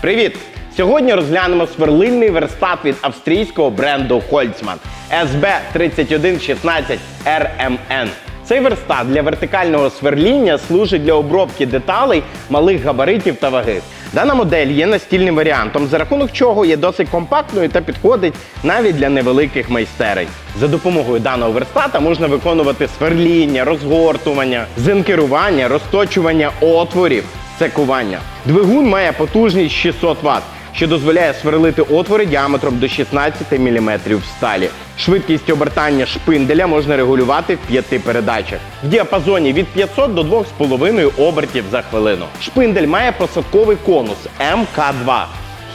Привіт! Сьогодні розглянемо сверлильний верстат від австрійського бренду Holtzmann SB3116 RMN. Цей верстат для вертикального сверління служить для обробки деталей малих габаритів та ваги. Дана модель є настільним варіантом, за рахунок чого є досить компактною та підходить навіть для невеликих майстерень. За допомогою даного верстата можна виконувати сверління, розгортування, зенкерування, розточування отворів, цекування. Двигун має потужність 600 Вт, що дозволяє сверлити отвори діаметром до 16 мм в сталі. Швидкість обертання шпинделя можна регулювати в п'яти передачах в діапазоні від 500 до 2,5 обертів за хвилину. Шпиндель має посадковий конус МК2.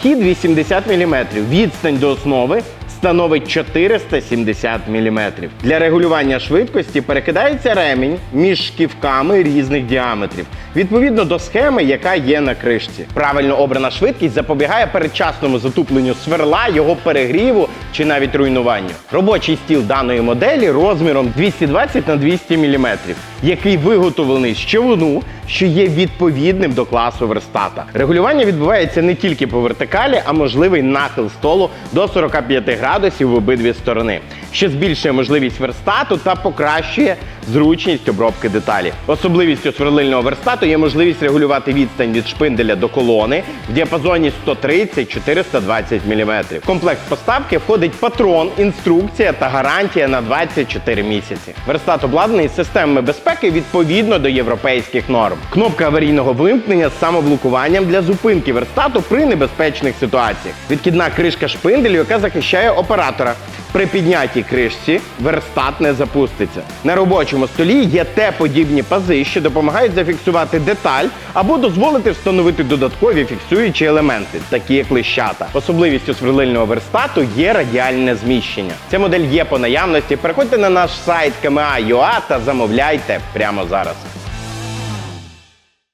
Хід 80 мм, відстань до основи становить 470 мм. Для регулювання швидкості перекидається ремінь між шківками різних діаметрів, відповідно до схеми, яка є на кришці. Правильно обрана швидкість запобігає передчасному затупленню сверла, його перегріву чи навіть руйнуванню. Робочий стіл даної моделі розміром 220 на 200 мм, який виготовлений з човуну, що є відповідним до класу верстата. Регулювання відбувається не тільки по вертикалі, а можливий нахил столу до 45 градусів в обидві сторони, що збільшує можливість верстату та покращує зручність обробки деталі. Особливістю сверлильного верстату є можливість регулювати відстань від шпинделя до колони в діапазоні 130-420 мм. В комплект поставки входить патрон, інструкція та гарантія на 24 місяці. Верстат обладнаний системами безпеки відповідно до європейських норм. Кнопка аварійного вимкнення з самоблокуванням для зупинки верстату при небезпечних ситуаціях. Відкидна кришка шпинделю, яка захищає оператора. При піднятій кришці верстат не запуститься. На робочому столі є Т-подібні пази, що допомагають зафіксувати деталь або дозволити встановити додаткові фіксуючі елементи, такі як лищата. Особливістю сверлильного верстату є радіальне зміщення. Ця модель є по наявності. Переходьте на наш сайт KMA.ua та замовляйте прямо зараз.